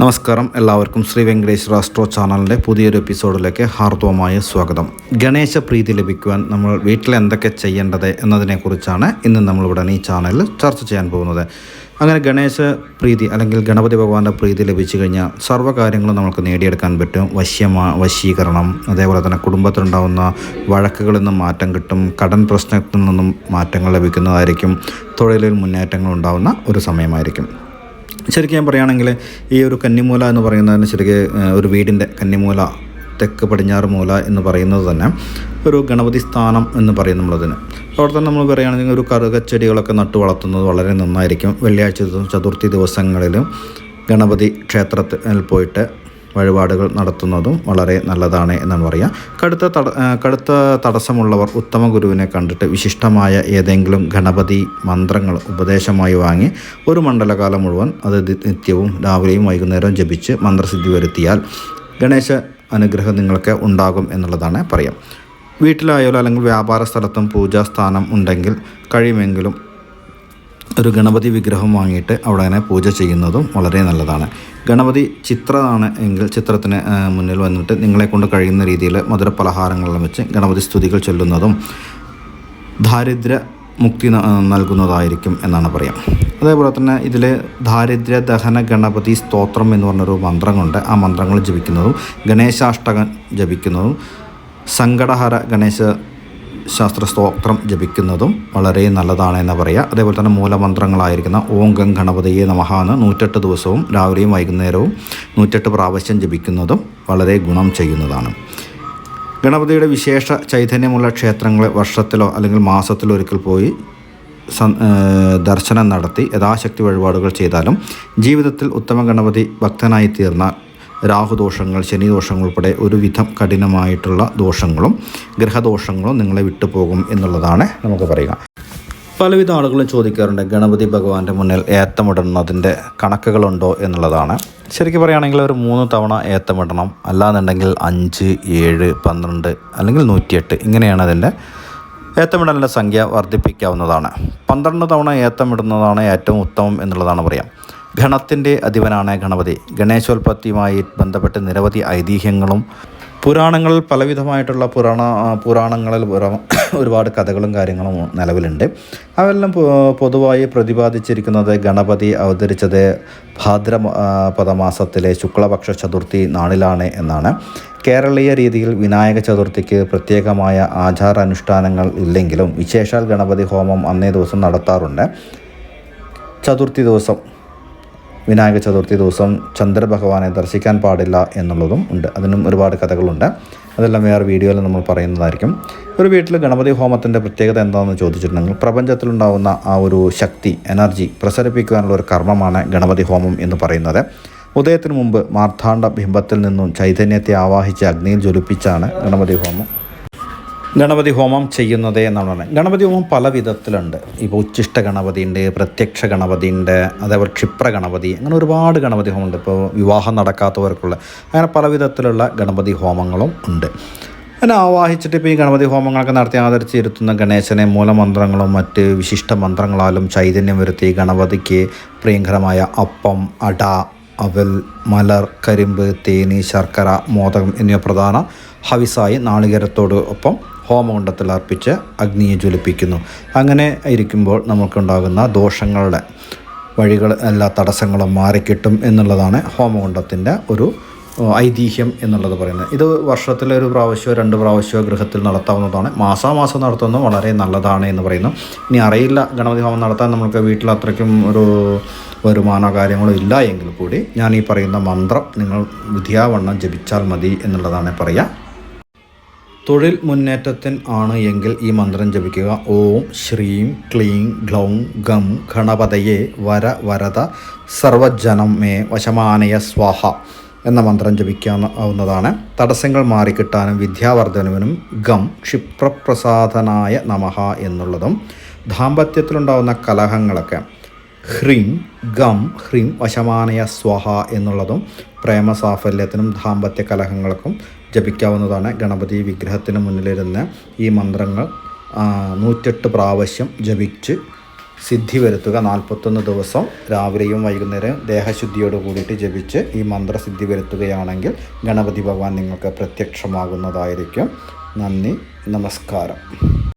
നമസ്കാരം. എല്ലാവർക്കും ശ്രീ വെങ്കടേശ്വര റാസ്ട്രോ ചാനലിന്റെ പുതിയൊരു എപ്പിസോഡിലേക്ക് ഹാർദവമായ സ്വാഗതം. ഗണേശ പ്രീതി ലഭിക്കുവാൻ നമ്മൾ വീട്ടിൽ എന്തൊക്കെ ചെയ്യേണ്ടത് എന്നതിനെക്കുറിച്ചാണ് ഇന്ന് നമ്മളിവിടെ ഈ ചാനലിൽ ചർച്ച ചെയ്യാൻ പോകുന്നത്. അങ്ങനെ ഗണേശ പ്രീതി അല്ലെങ്കിൽ ഗണപതി ഭഗവാന്റെ പ്രീതി ലഭിച്ചു കഴിഞ്ഞാൽ സർവകാര്യങ്ങളും നമുക്ക് നേടിയെടുക്കാൻ പറ്റും. വശ്യമാ വശീകരണം അതേപോലെ തന്നെ കുടുംബത്തിലുണ്ടാകുന്ന വഴക്കുകളിൽ നിന്നും മാറ്റം കിട്ടും. കടൻ പ്രശ്നത്തിൽ നിന്നും മാറ്റങ്ങൾ ലഭിക്കുന്നതായിരിക്കും. തൊഴിലിൽ മുന്നേറ്റങ്ങൾ ഉണ്ടാകുന്ന ഒരു സമയമായിരിക്കും. ശരിക്കും ഞാൻ പറയുകയാണെങ്കിൽ ഈ ഒരു കന്നിമൂല എന്ന് പറയുന്നതിന് ശരിക്കും ഒരു വീടിന്റെ കന്നിമൂല തെക്ക് പടിഞ്ഞാറ് മൂല എന്ന് പറയുന്നത് തന്നെ ഒരു ഗണപതി സ്ഥാനം എന്ന് പറയും നമ്മളതിന്. അവിടെ തന്നെ നമ്മൾ പറയുകയാണെങ്കിൽ ഒരു കറുകച്ചെടികളൊക്കെ നട്ടു വളർത്തുന്നത് വളരെ നന്നായിരിക്കും. വെള്ളിയാഴ്ച ദിവസം ചതുർത്ഥി ദിവസങ്ങളിലും ഗണപതി ക്ഷേത്രത്തിൽ പോയിട്ട് വഴിപാടുകൾ നടത്തുന്നതും വളരെ നല്ലതാണ് എന്നാണ് പറയുക. കടുത്ത തട കടുത്ത തടസ്സമുള്ളവർ ഉത്തമ ഗുരുവിനെ കണ്ടിട്ട് വിശിഷ്ടമായ ഏതെങ്കിലും ഗണപതി മന്ത്രങ്ങൾ ഉപദേശമായി വാങ്ങി ഒരു മണ്ഡലകാലം മുഴുവൻ അത് നിത്യവും രാവിലെയും വൈകുന്നേരവും ജപിച്ച് മന്ത്രസിദ്ധി വരുത്തിയാൽ ഗണേശ അനുഗ്രഹം നിങ്ങൾക്ക് ഉണ്ടാകും എന്നുള്ളതാണ് പറയാം. വീട്ടിലായാലും അല്ലെങ്കിൽ വ്യാപാര സ്ഥലത്തും പൂജാസ്ഥാനം ഉണ്ടെങ്കിൽ കഴിയുമെങ്കിലും ഒരു ഗണപതി വിഗ്രഹം വാങ്ങിയിട്ട് അവിടെ അങ്ങനെ പൂജ ചെയ്യുന്നതും വളരെ നല്ലതാണ്. ഗണപതി ചിത്രമാണ് എങ്കിൽ ചിത്രത്തിന് മുന്നിൽ വന്നിട്ട് നിങ്ങളെ കൊണ്ട് കഴിയുന്ന രീതിയിൽ മധുര പലഹാരങ്ങളെല്ലാം വെച്ച് ഗണപതി സ്തുതികൾ ചൊല്ലുന്നതും ദാരിദ്ര്യ മുക്തി നൽകുന്നതായിരിക്കും എന്നാണ് പറയാം. അതേപോലെ തന്നെ ഇതിൽ ദാരിദ്ര്യ ദഹന ഗണപതി സ്തോത്രം എന്ന് പറഞ്ഞൊരു മന്ത്രങ്ങളുണ്ട്. ആ മന്ത്രങ്ങൾ ജപിക്കുന്നതും ഗണേശാഷ്ടകൻ ജപിക്കുന്നതും സങ്കടഹര ഗണേശ ശാസ്ത്ര സ്തോത്രം ജപിക്കുന്നതും വളരെ നല്ലതാണ് എന്ന് പറയുക അതേപോലെ തന്നെ മൂലമന്ത്രങ്ങളായിരിക്കുന്ന ഓം ഗം ഗണപതിയെ നമഹാന്ന് നൂറ്റെട്ട് ദിവസവും രാവിലെയും വൈകുന്നേരവും നൂറ്റെട്ട് പ്രാവശ്യം ജപിക്കുന്നതും വളരെ ഗുണം ചെയ്യുന്നതാണ്. ഗണപതിയുടെ വിശേഷ ചൈതന്യമുള്ള ക്ഷേത്രങ്ങളെ വർഷത്തിലോ അല്ലെങ്കിൽ മാസത്തിലോ ഒരിക്കൽ പോയി ദർശനം നടത്തി യഥാശക്തി വഴിപാടുകൾ ചെയ്താലും ജീവിതത്തിൽ ഉത്തമ ഗണപതി ഭക്തനായി തീർന്നാൽ രാഹുദോഷങ്ങൾ ശനിദോഷങ്ങൾ ഉൾപ്പെടെ ഒരുവിധം കഠിനമായിട്ടുള്ള ദോഷങ്ങളും ഗ്രഹദോഷങ്ങളും നിങ്ങളെ വിട്ടുപോകും എന്നുള്ളതാണ് നമുക്ക് പറയുക. പലവിധ ആളുകളും ചോദിക്കാറുണ്ട് ഗണപതി ഭഗവാന്റെ മുന്നിൽ ഏത്തമിടുന്നതിന്റെ കണക്കുകളുണ്ടോ? എന്നുള്ളതാണ്. ശരിക്കും പറയുകയാണെങ്കിൽ ഒരു മൂന്ന് തവണ ഏത്തമിടണം അല്ലാന്നുണ്ടെങ്കിൽ അഞ്ച് ഏഴ് പന്ത്രണ്ട് അല്ലെങ്കിൽ നൂറ്റിയെട്ട് ഇങ്ങനെയാണ് അതിന്റെ ഏത്തമിടലിന്റെ സംഖ്യ വർദ്ധിപ്പിക്കാവുന്നതാണ്. പന്ത്രണ്ട് തവണ ഏത്തമിടുന്നതാണ് ഏറ്റവും ഉത്തമം എന്നുള്ളതാണ് പറയാം. ഗണത്തിന്റെ അധിപനാണ് ഗണപതി. ഗണേശോൽപത്തിയുമായി ബന്ധപ്പെട്ട് നിരവധി ഐതിഹ്യങ്ങളും പുരാണങ്ങളിൽ പലവിധമായിട്ടുള്ള പുരാണ പുരാണങ്ങളിൽ ഒരുപാട് കഥകളും കാര്യങ്ങളും നിലവിലുണ്ട്. അവരെല്ലാം പൊതുവായി പ്രതിപാദിച്ചിരിക്കുന്നത് ഗണപതി അവതരിച്ചത് ഭാദ്ര പദമാസത്തിലെ ശുക്ലപക്ഷ ചതുർത്ഥി നാളിലാണ് എന്നാണ്. കേരളീയ രീതിയിൽ വിനായക ചതുർത്ഥിക്ക് പ്രത്യേകമായ ആചാരാനുഷ്ഠാനങ്ങൾ ഇല്ലെങ്കിലും വിശേഷാൽ ഗണപതി ഹോമം അന്നേ ദിവസം നടത്താറുണ്ട്. ചതുർത്ഥി ദിവസം വിനായക ചതുർത്ഥി ദിവസം ചന്ദ്രഭഗവാനെ ദർശിക്കാൻ പാടില്ല എന്നുള്ളതും ഉണ്ട്. അതിനും ഒരുപാട് കഥകളുണ്ട്. അതെല്ലാം വേറെ വീഡിയോയിൽ നമ്മൾ പറയുന്നതായിരിക്കും. ഒരു വീട്ടിൽ ഗണപതി ഹോമത്തിന്റെ പ്രത്യേകത എന്താണെന്ന് ചോദിച്ചിട്ടുണ്ടെങ്കിൽ പ്രപഞ്ചത്തിലുണ്ടാകുന്ന ആ ഒരു ശക്തി എനർജി പ്രസരിപ്പിക്കുവാനുള്ള ഒരു കർമ്മമാണ് ഗണപതി ഹോമം എന്ന് പറയുന്നത്. ഉദയത്തിന് മുമ്പ് മാർത്താണ്ഡ ബിംബത്തിൽ നിന്നും ചൈതന്യത്തെ ആവാഹിച്ച് അഗ്നിയിൽ ജ്വലിപ്പിച്ചാണ് ഗണപതി ഹോമം. ഗണപതി ഹോമം ചെയ്യുന്നത് എന്നാണ് പറയുന്നത് ഗണപതി ഹോമം പല വിധത്തിലുണ്ട്. ഇപ്പോൾ ഉച്ചിഷ്ട ഗണപതി ഉണ്ട് പ്രത്യക്ഷ ഗണപതി ഉണ്ട് അതേപോലെ ക്ഷിപ്ര ഗണപതി അങ്ങനെ ഒരുപാട് ഗണപതി ഹോമം ഉണ്ട് ഇപ്പോൾ വിവാഹം നടക്കാത്തവർക്കുള്ള അങ്ങനെ പല വിധത്തിലുള്ള ഗണപതി ഹോമങ്ങളും ഉണ്ട്. അങ്ങനെ ആവാഹിച്ചിട്ട് ഇപ്പോൾ ഈ ഗണപതി ഹോമങ്ങളൊക്കെ നടത്തി ആദരിച്ചിരുത്തുന്ന ഗണേശനെ മൂലമന്ത്രങ്ങളും മറ്റ് വിശിഷ്ട മന്ത്രങ്ങളാലും ചൈതന്യം വരുത്തി ഗണപതിക്ക് പ്രിയങ്കരമായ അപ്പം അട അവൽ മലർ കരിമ്പ് തേനി ശർക്കര മോദകം എന്നിവ പ്രധാന ഹവിസായി നാളികേരത്തോട് ഒപ്പം ഹോമകുണ്ടത്തിൽ അർപ്പിച്ച് അഗ്നിയെ ജ്വലിപ്പിക്കുന്നു. അങ്ങനെ ഇരിക്കുമ്പോൾ നമുക്കുണ്ടാകുന്ന ദോഷങ്ങളുടെ വഴികൾ എല്ലാ തടസ്സങ്ങളും മാറിക്കിട്ടും എന്നുള്ളതാണ് ഹോമകുണ്ടത്തിന്റെ ഒരു ഐതിഹ്യം എന്നുള്ളത് പറയുന്നത്. ഇത് വർഷത്തിലെ ഒരു പ്രാവശ്യമോ രണ്ട് പ്രാവശ്യമോ ഗൃഹത്തിൽ നടത്താവുന്നതാണ്. മാസാമാസം നടത്തുന്നത് വളരെ നല്ലതാണ് എന്ന് പറയുന്നു. ഇനി അറിയില്ല ഗണപതി ഹോമം നടത്താൻ നമുക്ക് വീട്ടിൽ അത്രയ്ക്കും ഒരു വരുമാനോ കാര്യങ്ങളോ ഇല്ല എങ്കിൽ കൂടി ഞാൻ ഈ പറയുന്ന മന്ത്രം നിങ്ങൾ വിധിയാവണ്ണം ജപിച്ചാൽ മതി എന്നുള്ളതാണ് പറയുക. തൊഴിൽ മുന്നേറ്റത്തിന് ആണ് എങ്കിൽ ഈ മന്ത്രം ജപിക്കുക. ഓം ശ്രീം ക്ലീം ഗ്ലൗം ഗം ഗണപതയെ വര വരത സർവജനം മേ വശമാനയ സ്വാഹ എന്ന മന്ത്രം ജപിക്കാവുന്നതാണ് തടസ്സങ്ങൾ മാറിക്കിട്ടാനും വിദ്യാവർദ്ധനവിനും ഗം ക്ഷിപ്രപ്രസാദനായ നമഹ എന്നുള്ളതും ദാമ്പത്യത്തിലുണ്ടാവുന്ന കലഹങ്ങളൊക്കെ ഹ്രീം ഗം ഹ്രീം വശമാനയ സ്വഹ എന്നുള്ളതും പ്രേമസാഫല്യത്തിനും ദാമ്പത്യ കലഹങ്ങൾക്കും ജപിക്കാവുന്നതാണ് ഗണപതി വിഗ്രഹത്തിന് മുന്നിലിരുന്ന് ഈ മന്ത്രങ്ങൾ നൂറ്റെട്ട് പ്രാവശ്യം ജപിച്ച് സിദ്ധി വരുത്തുക. നാൽപ്പത്തൊന്ന് ദിവസം രാവിലെയും വൈകുന്നേരം ദേഹശുദ്ധിയോട് കൂടിയിട്ട് ജപിച്ച് ഈ മന്ത്രസിദ്ധി വരുത്തുകയാണെങ്കിൽ ഗണപതി ഭഗവാൻ നിങ്ങൾക്ക് പ്രത്യക്ഷമാകുന്നതായിരിക്കും. നന്ദി നമസ്കാരം.